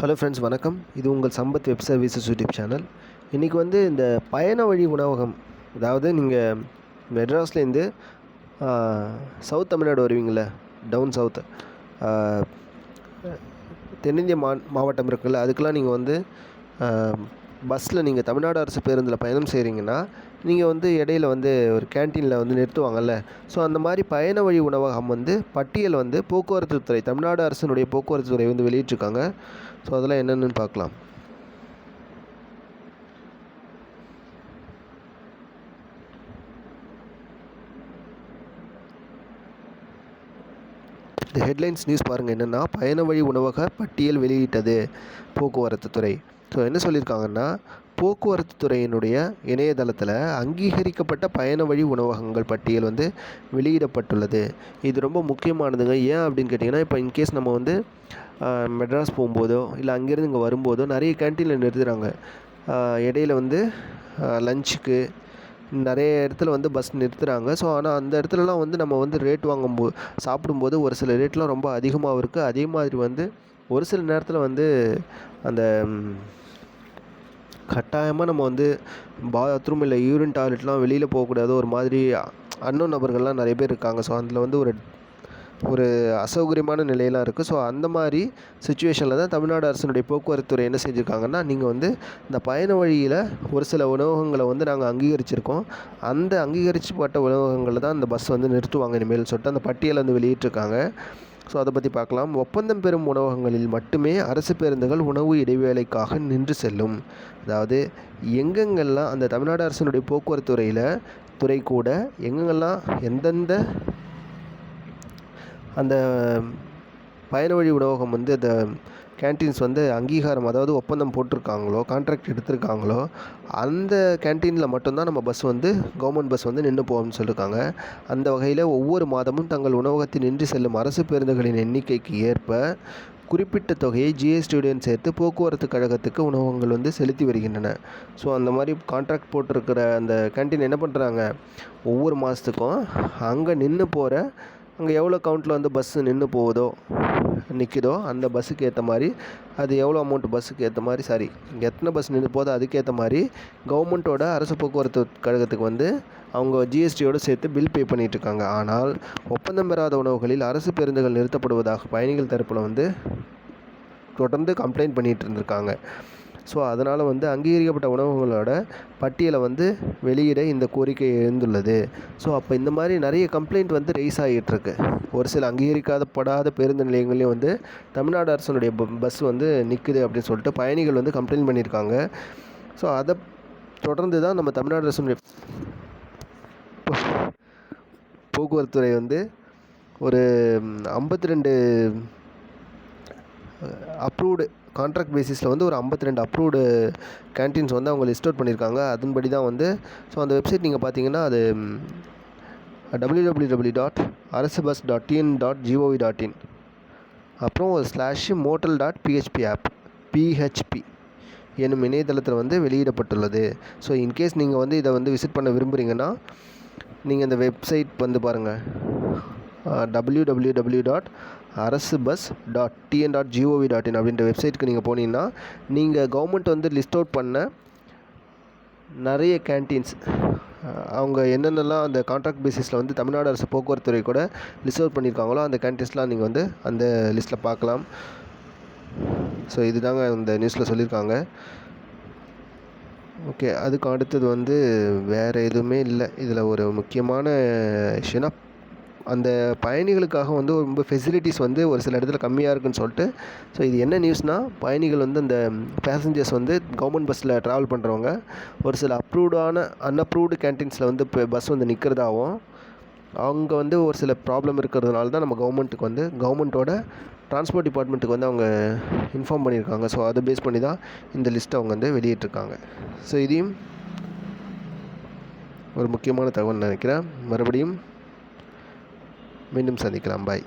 Hello friends வணக்கம். இது உங்கள் Sampath web services YouTube channel இன்றைக்கி வந்து இந்த பயண வழி உணவகம் அதாவது நீங்கள் மெட்ராஸ்லேருந்து சவுத் தமிழ்நாடு வருவீங்கள டவுன் சவுத் தென்னிந்திய மா மாவட்டம் இருக்குல்ல அதுக்கெலாம் நீங்கள் வந்து பஸ்ஸில் நீங்கள் தமிழ்நாடு அரசு பேருந்தில் பயணம் செய்கிறீங்கன்னா நீங்கள் வந்து இடையில வந்து ஒரு கேன்டீனில் வந்து நிறுத்துவாங்கல்ல. ஸோ அந்த மாதிரி பயண வழி உணவகம் வந்து பட்டியல் வந்து போக்குவரத்து துறை தமிழ்நாடு அரசினுடைய போக்குவரத்து துறை வந்து வெளியிட்டிருக்காங்க. ஸோ அதெல்லாம் என்னென்னு பார்க்கலாம். இந்த ஹெட்லைன்ஸ் நியூஸ் பாருங்கள் என்னென்னா பயண வழி உணவக பட்டியல் வெளியிட்டது போக்குவரத்து துறை. ஸோ என்ன சொல்லியிருக்காங்கன்னா போக்குவரத்து துறையினுடைய இணையதளத்தில் அங்கீகரிக்கப்பட்ட பயண வழி உணவகங்கள் பட்டியல் வந்து வெளியிடப்பட்டுள்ளது. இது ரொம்ப முக்கியமானதுங்க. ஏன் அப்படின்னு கேட்டிங்கன்னா இப்போ இன்கேஸ் நம்ம வந்து மெட்ராஸ் போகும்போதோ இல்லை அங்கேருந்து இங்கே வரும்போதோ நிறைய கேன்டீனில் நிறுத்துகிறாங்க இடையில வந்து லஞ்சுக்கு நிறைய இடத்துல வந்து பஸ் நிறுத்துகிறாங்க ஸோ ஆனால் அந்த இடத்துலலாம் வந்து நம்ம வந்து ரேட் வாங்கும்போது சாப்பிடும்போது ஒரு சில ரேட்லாம் ரொம்ப அதிகமாகவும் இருக்குது அதே மாதிரி வந்து ஒரு சில நேரத்தில் வந்து அந்த கட்டாயமாக நம்ம வந்து பாத்ரூம் இல்லை யூரின் டாய்லெட்லாம் வெளியில் போகக்கூடாது. ஒரு மாதிரி அன்னோன் நபர்கள்லாம் நிறைய பேர் இருக்காங்க. ஸோ அதில் வந்து ஒரு ஒரு அசௌகரியமான நிலையெல்லாம் இருக்குது ஸோ அந்த மாதிரி சுச்சுவேஷனில் தான் தமிழ்நாடு அரசினுடைய போக்குவரத்துறை என்ன செஞ்சுருக்காங்கன்னா நீங்கள் வந்து இந்த பயண வழியில் ஒரு சில உணவகங்களை வந்து நாங்கள் அங்கீகரிச்சிருக்கோம். அந்த அங்கீகரிக்கப்பட்ட உணவகங்களில் தான் அந்த பஸ் வந்து நிறுத்துவாங்க இனிமேல் சொல்லிட்டு அந்த பட்டியலை வந்து வெளியிட்டிருக்காங்க. ஸோ அதை பற்றி பார்க்கலாம். ஒப்பந்தம் பெறும் உணவகங்களில் மட்டுமே அரசு பேருந்துகள் உணவு இடைவேளைக்காக நின்று செல்லும். அதாவது எங்கெங்கெல்லாம் அந்த தமிழ்நாடு அரசினுடைய போக்குவரத்து துறையில் துறை கூட எங்கெங்கெல்லாம் எந்தெந்த அந்த பயண வழி உணவகம் வந்து அந்த கேன்டீன்ஸ் வந்து அங்கீகாரம் அதாவது ஒப்பந்தம் போட்டிருக்காங்களோ கான்ட்ராக்ட் எடுத்திருக்காங்களோ அந்த கேன்டீனில் மட்டும்தான் நம்ம பஸ் வந்து கவர்மெண்ட் பஸ் வந்து நின்று போவோம்னு சொல்லியிருக்காங்க அந்த வகையில் ஒவ்வொரு மாதமும் தங்கள் உணவகத்தில் நின்று செல்லும் அரசு பேருந்துகளின் எண்ணிக்கைக்கு ஏற்ப குறிப்பிட்ட தொகையை ஜிஎஸ்டியுடன் சேர்த்து போக்குவரத்து கழகத்துக்கு உணவகங்கள் வந்து செலுத்தி வருகின்றன. ஸோ அந்த மாதிரி கான்ட்ராக்ட் போட்டிருக்கிற அந்த கேன்டீன் என்ன பண்ணுறாங்க ஒவ்வொரு மாதத்துக்கும் அங்கே நின்று போகிற அங்கே எவ்வளோ கவுண்ட்டில் வந்து பஸ்ஸு நின்று போகுதோ நிற்கிதோ அந்த பஸ்ஸுக்கு ஏற்ற மாதிரி அது எவ்வளோ அமௌண்ட் பஸ்ஸுக்கு ஏற்ற மாதிரி சாரி இங்கே எத்தனை பஸ் நின்று போதோ அதுக்கேற்ற மாதிரி கவர்மெண்ட்டோட அரசு போக்குவரத்து கழகத்துக்கு வந்து அவங்க ஜிஎஸ்டியோடு சேர்த்து பில் பே பண்ணிகிட்ருக்காங்க ஆனால் ஒப்பந்தம் பெறாத உணவுகளில் அரசு பேருந்துகள் நிறுத்தப்படுவதாக பயணிகள் தரப்பில் வந்து தொடர்ந்து கம்ப்ளைண்ட் பண்ணிகிட்டு இருந்திருக்காங்க. ஸோ அதனால் வந்து அங்கீகரிக்கப்பட்ட உணவகங்களோட பட்டியலை வந்து வெளியிட இந்த கோரிக்கை எழுந்துள்ளது. ஸோ அப்போ இந்த மாதிரி நிறைய கம்ப்ளைண்ட் வந்து ரைஸ் ஆகிட்டுருக்கு. ஒரு சில அங்கீகரிக்காதப்படாத பேருந்து நிலையங்களையும் வந்து தமிழ்நாடு அரசனுடைய பஸ் வந்து நிற்குது அப்படின்னு சொல்லிட்டு பயணிகள் வந்து கம்ப்ளைண்ட் பண்ணியிருக்காங்க. ஸோ அதை தொடர்ந்து தான் நம்ம தமிழ்நாடு அரசனுடைய போக்குவரத்துறை வந்து ஒரு ஐம்பத்தி ரெண்டு அப்ரூவ்டு கான்ட்ராக்ட் பேசிஸில் வந்து ஒரு ஐம்பத்தி ரெண்டு அப்ரூவ்டு கேன்டீன்ஸ் வந்து அவங்க லிஸ்ட் அவுட் பண்ணியிருக்காங்க. அதன்படி தான் வந்து ஸோ அந்த வெப்சைட் நீங்கள் பார்த்தீங்கன்னா அது W W W dot Arasu bus dot TN dot GOV dot in அப்புறம் ஒரு slash motel dot PHP app PHP என்னும் இணையதளத்தில் வந்து வெளியிடப்பட்டுள்ளது. ஸோ இன்கேஸ் நீங்கள் வந்து இதை வந்து விசிட் பண்ண விரும்புகிறீங்கன்னா நீங்கள் இந்த வெப்சைட் வந்து பாருங்கள் W W W dot Arasu bus dot TN dot GOV dot in அப்படின்ற வெப்சைட்டுக்கு நீங்கள் போனீங்கன்னா நீங்கள் கவர்மெண்ட் வந்து லிஸ்ட் அவுட் பண்ண நிறைய கேன்டீன்ஸ் அவங்க என்னென்னலாம் அந்த கான்ட்ராக்ட் பேசிஸில் வந்து தமிழ்நாடு அரசு போக்குவரத்துறை கூட லிஸ்ட் அவுட் பண்ணியிருக்காங்களோ அந்த கேன்டீன்ஸ்லாம் நீங்கள் வந்து அந்த லிஸ்ட்டில் பார்க்கலாம். ஸோ இதுதாங்க இந்த நியூஸில் சொல்லியிருக்காங்க. ஓகே அதுக்கு அடுத்தது வந்து வேறு எதுவுமே இல்லை. இதில் ஒரு முக்கியமான இஷ்யூனா அந்த பயணிகளுக்காக வந்து ரொம்ப ஃபெசிலிட்டிஸ் வந்து ஒரு சில இடத்துல கம்மியாக இருக்குன்னு சொல்லிட்டு ஸோ இது என்ன நியூஸ்னால் பயணிகள் வந்து அந்த பேசஞ்சர்ஸ் வந்து கவர்மெண்ட் பஸ்ஸில் ட்ராவல் பண்ணுறவங்க ஒரு சில அப்ரூவ்டான அன்அப்ரூவ்டு கேன்டீன்ஸில் வந்து இப்போ பஸ் வந்து நிற்கிறதாகவும் அவங்க வந்து ஒரு சில ப்ராப்ளம் இருக்கிறதுனால தான் நம்ம கவர்மெண்ட்டுக்கு வந்து கவர்மெண்ட்டோட ட்ரான்ஸ்போர்ட் டிபார்ட்மெண்ட்டுக்கு வந்து அவங்க இன்ஃபார்ம் பண்ணியிருக்காங்க. ஸோ அதை பேஸ் பண்ணி தான் இந்த லிஸ்ட்டை அவங்க வந்து வெளியிட்டிருக்காங்க. ஸோ இதையும் ஒரு முக்கியமான தகவல் நினைக்கிறேன். மறுபடியும் மீண்டும் சந்திக்கலாம். பாய்